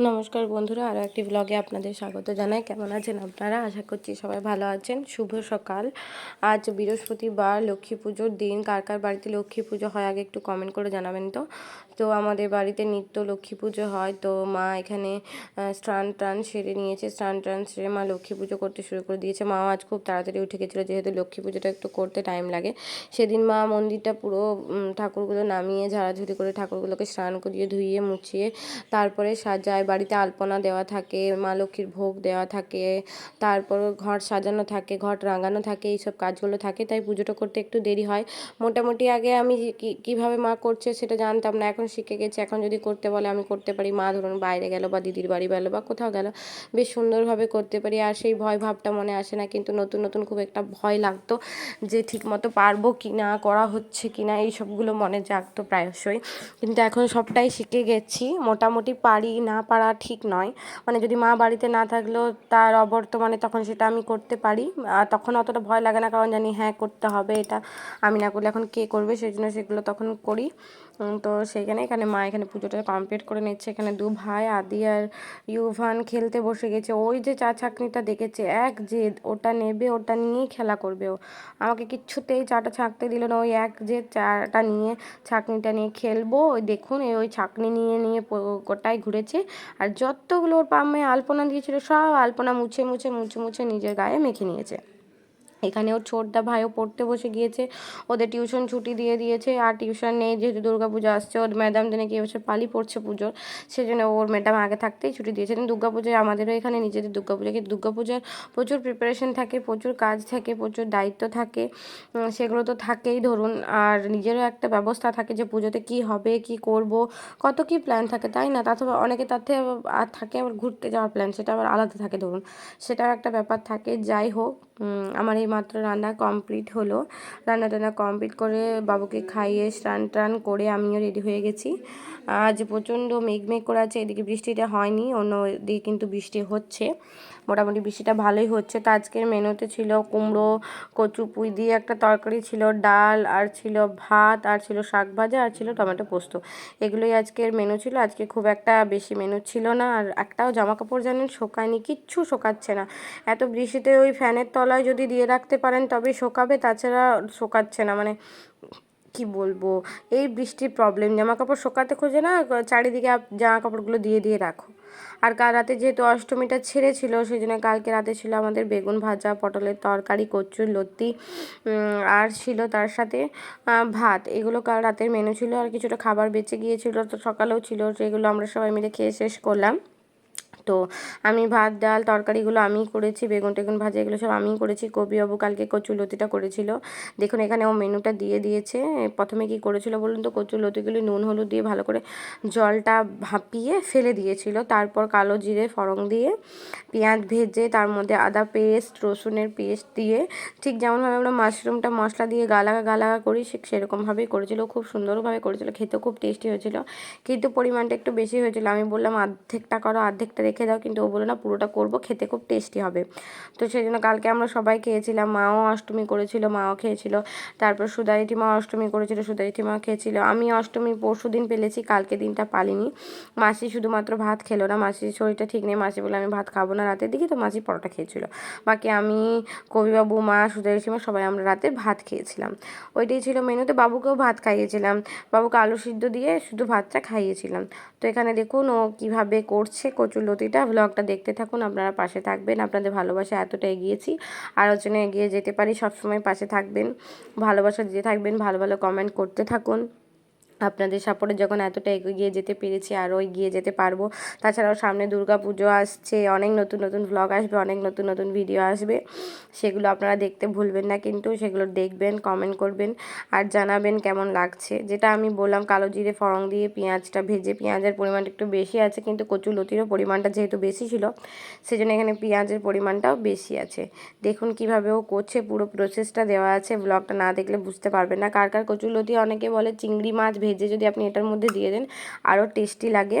নমস্কার বন্ধুরা আরও একটি ব্লগে আপনাদের স্বাগত জানাই। কেমন আছেন আপনারা? আশা করছি সবাই ভালো আছেন। শুভ সকাল। আজ বৃহস্পতিবার লক্ষ্মী পুজোর দিন। কার কার বাড়িতে লক্ষ্মী পুজো হয় আগে একটু কমেন্ট করে জানাবেন তো। তো আমাদের বাড়িতে নিত্য লক্ষ্মী পুজো হয়। তো মা এখানে স্নান টান সেরে নিয়েছে। স্নান টান সেরে মা লক্ষ্মী পুজো করতে শুরু করে দিয়েছে। মাও আজ খুব তাড়াতাড়ি উঠে গেছিল, যেহেতু লক্ষ্মী পুজোটা একটু করতে টাইম লাগে। সেদিন মা মন্দিরটা পুরো ঠাকুরগুলো নামিয়ে ঝাড়াঝুড়ি করে ঠাকুরগুলোকে স্নান করিয়ে, ধুইয়ে, মুছিয়ে, তারপরে সাজায়। বাড়িতে আলপনা দেওয়া থাকে, মা লক্ষ্মীর ভোগ দেওয়া থাকে, তারপর ঘর সাজানো থাকে ঘর রাঙানো থাকে, এইসব কাজগুলো থাকে। তাই পুজোটা করতে একটু দেরি হয়। মোটামুটি আগে আমি কীভাবে মা করছে সেটা জানতাম না। এখন শিখে গেছি। এখন যদি করতে বলে আমি করতে পারি, মা ধরুন বাইরে গেল বা দিদির বাড়ি গেল বা কোথাও গেল, বেশ সুন্দরভাবে করতে পারি। আর সেই ভয় ভাবটা মনে আসে না, কিন্তু নতুন নতুন খুব একটা ভয় লাগতো যে ঠিকমতো পারব কি না, করা হচ্ছে কি না, এই সবগুলো মনে জাগতো প্রায়শই। কিন্তু এখন সবটাই শিখে গেছি। মোটামুটি পারি, না পারা ঠিক নয়। মানে যদি মা বাড়িতে না থাকলেও তার অবর্তমানে তখন সেটা আমি করতে পারি। তখন অতটা ভয় লাগে না, কারণ জানি হ্যাঁ করতে হবে এটা। আমি না করলে এখন কে করবে? সেই জন্য সেগুলো তখন করি। তো সেখানে, এখানে মা এখানে পুজোটা কমপ্লিট করে নিচ্ছে। এখানে দু ভাই, আদি আর ইউভান খেলতে বসে গেছে। ওই যে চা ছাঁকনিটা দেখেছে, এক জেদ, ওটা নেবে, ওটা নিয়ে খেলা করবে ও। আমাকে কিচ্ছুতেই চাটা ছাঁকতে দিল না, ওই এক যে চাটা নিয়ে, ছাঁকনিটা নিয়ে খেলব। ওই দেখুন ওই ছাঁকনি নিয়ে নিয়ে গোটাই ঘুরেছে। আর যতগুলো ওর পাম্মে আলপনা দিয়েছিল, সব আলপনা মুছে মুছে মুছে মুছে নিজের গায়ে মেখে নিয়েছে। এখানে ওর ছোটদা ভাইও পড়তে বসে গিয়েছে, ওদের টিউশন ছুটি দিয়ে দিয়েছে, আর টিউশন নেই, যেহেতু দুর্গা পুজো আসছে, ওর ম্যাডাম দিনে কি এবছর পালি পড়ছে পুজোর সেই জন্য ওর ম্যাডাম আগে থাকতেই ছুটি দিয়েছেন। দুর্গা পুজোয় আমাদেরও এখানে নিজেদের দুর্গা পুজো কিন্তু দুর্গা পুজোর প্রচুর প্রিপারেশন থাকে, প্রচুর কাজ থাকে, প্রচুর দায়িত্ব থাকে সেগুলো তো থাকেই ধরুন, আর নিজেরও একটা ব্যবস্থা থাকে যে পুজোতে কি হবে, কি করব, কত কি প্ল্যান থাকে, তাই না? তাতে অনেকে তার থেকে আর থাকে, আবার ঘুরতে যাওয়ার প্ল্যান সেটা আবার আলাদা থাকে ধরুন, সেটাও একটা ব্যাপার থাকে, যাই হোক। আমার এই মাত্র রান্না কমপ্লিট হলো। রান্না টান্না কমপ্লিট করে বাবুকে খাইয়ে স্নান টান করে আমিও রেডি হয়ে গেছি। আজ প্রচণ্ড মেঘ মেঘ করে আছে, এদিকে বৃষ্টিটা হয়নি অন্য দিকে কিন্তু বৃষ্টি হচ্ছে। মোটামুটি বৃষ্টিটা ভালোই হচ্ছে। তো আজকের মেনুতে ছিল কুমড়ো, কচু পুঁই দিয়ে একটা তরকারি ছিল, ডাল, আর ছিল ভাত, আর ছিল শাক ভাজা, আর ছিল টমেটো পোস্ত। এগুলোই আজকের মেনু ছিল। আজকে খুব একটা বেশি মেনু ছিল না, আর একটাও জামা কাপড় জানেন শোকায়নি, কিচ্ছু শোকাচ্ছে না। এত বৃষ্টিতে ওই ফ্যানের তলায় যদি দিয়ে রাখতে পারেন তবে শোকাবে। তাছাড়া শোকাচ্ছে না। মানে কি বলব? এই বৃষ্টির প্রবলেম জামা কাপড় শোকাতে খোঁজে না, চারিদিকে জামা কাপড়গুলো দিয়ে দিয়ে রাখো। আর কাল রাতে যেহেতু অষ্টমীটা ছেড়েছিল সেই জন্য কালকে রাতে ছিল আমাদের বেগুন ভাজা, পটলের তরকারি, কচুর লত্তি আর ছিল তার সাথে ভাত। এগুলো কাল রাতের মেনু ছিল। আর কিছুটা খাবার বেঁচে গিয়েছিল। তো সকালেও ছিল। সেগুলো আমরা সবাই মিলে খেয়ে শেষ করলাম। তো আমি ভাত, ডাল, তরকারিগুলো আমিই করেছি, বেগুন টেগুন ভাজা, এগুলো সব আমিই করেছি। কবি বাবু কালকে কচুলতিটা করেছিল। দেখুন, এখানে ও মেনুটা দিয়ে দিয়েছে। প্রথমে কি করেছিল বলুন তো? কচুলতিগুলি নুন, হলুদ দিয়ে ভালো করে জলটা ভাপিয়ে ফেলে দিয়েছিল। তারপর কালো জিরে ফড়ং দিয়ে পেঁয়াজ ভেজে, তার মধ্যে আদা পেস্ট, রসুনের পেস্ট দিয়ে ঠিক যেমনভাবে আমরা মাশরুমটা মশলা দিয়ে গালাগা গালাগা করি সেরকমভাবেই করেছিল। খুব সুন্দরভাবে করেছিল। খেতে খুব টেস্টি হয়েছিল। কিন্তু পরিমাণটা একটু বেশি হয়েছিল। আমি বললাম অর্ধেকটা করো অর্ধেকটা রেখে দাও, কিন্তু ও বলে না, পুরোটা করব, খেতে খুব টেস্টি হবে। তো সেই জন্য কালকে আমরা সবাই খেয়েছিলাম, মাও অষ্টমী করেছিল, মাও খেয়েছিল, তারপর সুদারিটি মা অষ্টমী করেছিল সুদারিটি মা খেয়েছিল। আমি অষ্টমী পরশু দিন পেলেছি, কালকে দিনটা পালিনি। মাসি শুধুমাত্র ভাত খেলো না, মাসির শরীরটা ঠিক নেই, মাসি বলে আমি ভাত খাব না রাতের দিকে। তো মাসি পরোটা খেয়েছিল। বাকি আমি, কবিবাবু, মা সুদারিটি মা সবাই আমরা রাতে ভাত খেয়েছিলাম। ওইটাই ছিল মেনুতে বাবুকেও ভাত খাইয়েছিলাম। বাবুকে আলু সিদ্ধ দিয়ে শুধু ভাতটা খাইয়েছিলাম। তো এখানে দেখুন ও কীভাবে করছে, কচুর লতিটা ব্লগটা দেখতে থাকুন, আপনারা পাশে থাকবেন। আপনাদের ভালোবাসা এতটা এগিয়েছি। আরও জন্য এগিয়ে যেতে পারি, সবসময় পাশে থাকবেন, ভালোবাসা দিতে থাকবেন, ভালো ভালো কমেন্ট করতে থাকুন। আপনাদের সাপোর্টে যখন এতটা এগিয়ে যেতে পেরেছি, আরও এগিয়ে যেতে পারব। তাছাড়াও সামনে দুর্গা পুজো আসছে, অনেক নতুন নতুন ব্লগ আসবে, অনেক নতুন নতুন ভিডিও আসবে। সেগুলো আপনারা দেখতে ভুলবেন না কিন্তু সেগুলো দেখবেন কমেন্ট করবেন আর জানাবেন কেমন লাগছে। যেটা আমি বললাম, কালো জিরে ফরং দিয়ে পেঁয়াজটা ভেজে, পেঁয়াজের পরিমাণটা একটু বেশি আছে কিন্তু কচু লতিরও পরিমাণটা যেহেতু বেশি ছিল, সেজন্য এখানে পেঁয়াজের পরিমাণটাও বেশি আছে। দেখুন কীভাবে ও করছে, পুরো প্রসেসটা দেওয়া আছে। ব্লগটা না দেখলে বুঝতে পারবেন না। কার কার কচু লতি, অনেকে বলে চিংড়ি মাছ ভেজে যদি আপনি এটার মধ্যে দিয়ে দেন, আরও টেস্টি লাগে।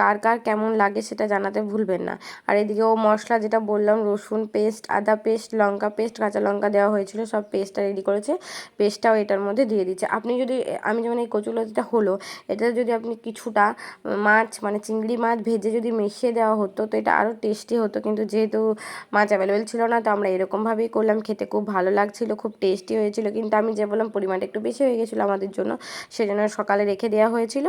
কার কার কেমন লাগে সেটা জানাতে ভুলবেন না। আর এদিকে ও মশলা যেটা বললাম, রসুন পেস্ট, আদা পেস্ট, লঙ্কা পেস্ট, কাঁচা লঙ্কা দেওয়া হয়েছিল, সব পেস্টটা রেডি করেছে। পেস্টটাও এটার মধ্যে দিয়ে দিচ্ছে। আপনি যদি, আমি যেমন এই কচুলতিটা হলো এটা যদি আপনি কিছুটা মাছ মানে চিংড়ি মাছ ভেজে যদি মিশিয়ে দেওয়া হতো, তো এটা আরও টেস্টি হতো। কিন্তু যেহেতু মাছ অ্যাভেলেবেল ছিল না, তো আমরা এরকমভাবেই করলাম। খেতে খুব ভালো লাগছিল, খুব টেস্টি হয়েছিল। কিন্তু আমি যে বললাম, পরিমাণটা একটু বেশি হয়ে গেছিল আমাদের জন্য, সেজন্য সকালে রেখে দেওয়া হয়েছিল।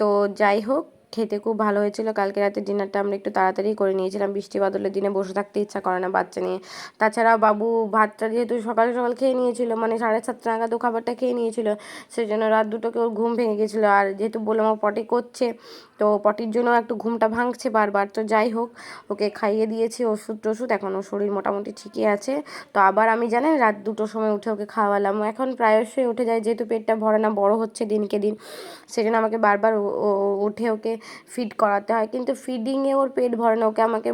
তো যাই হোক, খেতে খুব ভালো হয়েছিল। কালকে রাতে ডিনারটা আমরা একটু তাড়াতাড়ি করে নিয়েছিলাম। বৃষ্টি বাদলের দিনে বসে থাকতে ইচ্ছা করে না বাচ্চা নিয়ে। তাছাড়া বাবু ভাতটা যেহেতু সকাল সকাল খেয়ে নিয়েছিল মানে সাড়ে সাতটা নাগাদ খাবারটা খেয়ে নিয়েছিল সেই জন্য রাত দুটোকে ওর ঘুম ভেঙে গেছিল। আর যেহেতু বললাম ও পটে করছে তো পটির জন্য একটু ঘুমটা ভাঙছে বারবার। তো যাই হোক, ওকে খাইয়ে দিয়েছি ওষুধ টষুধ, এখন ওর শরীর মোটামুটি ঠিকই আছে। তো আবার আমি জানেন, রাত দুটোর সময় উঠে ওকে খাওয়ালাম। এখন প্রায়শই উঠে যায়, যেহেতু পেটটা ভরে না, বড় হচ্ছে দিনকে দিন, সেজন্য আমাকে বারবার উঠে ওকে ফিড করাতে হয়। কিন্তু ফিডিংয়ে ওর পেট ভরে না, ওকে আমাকে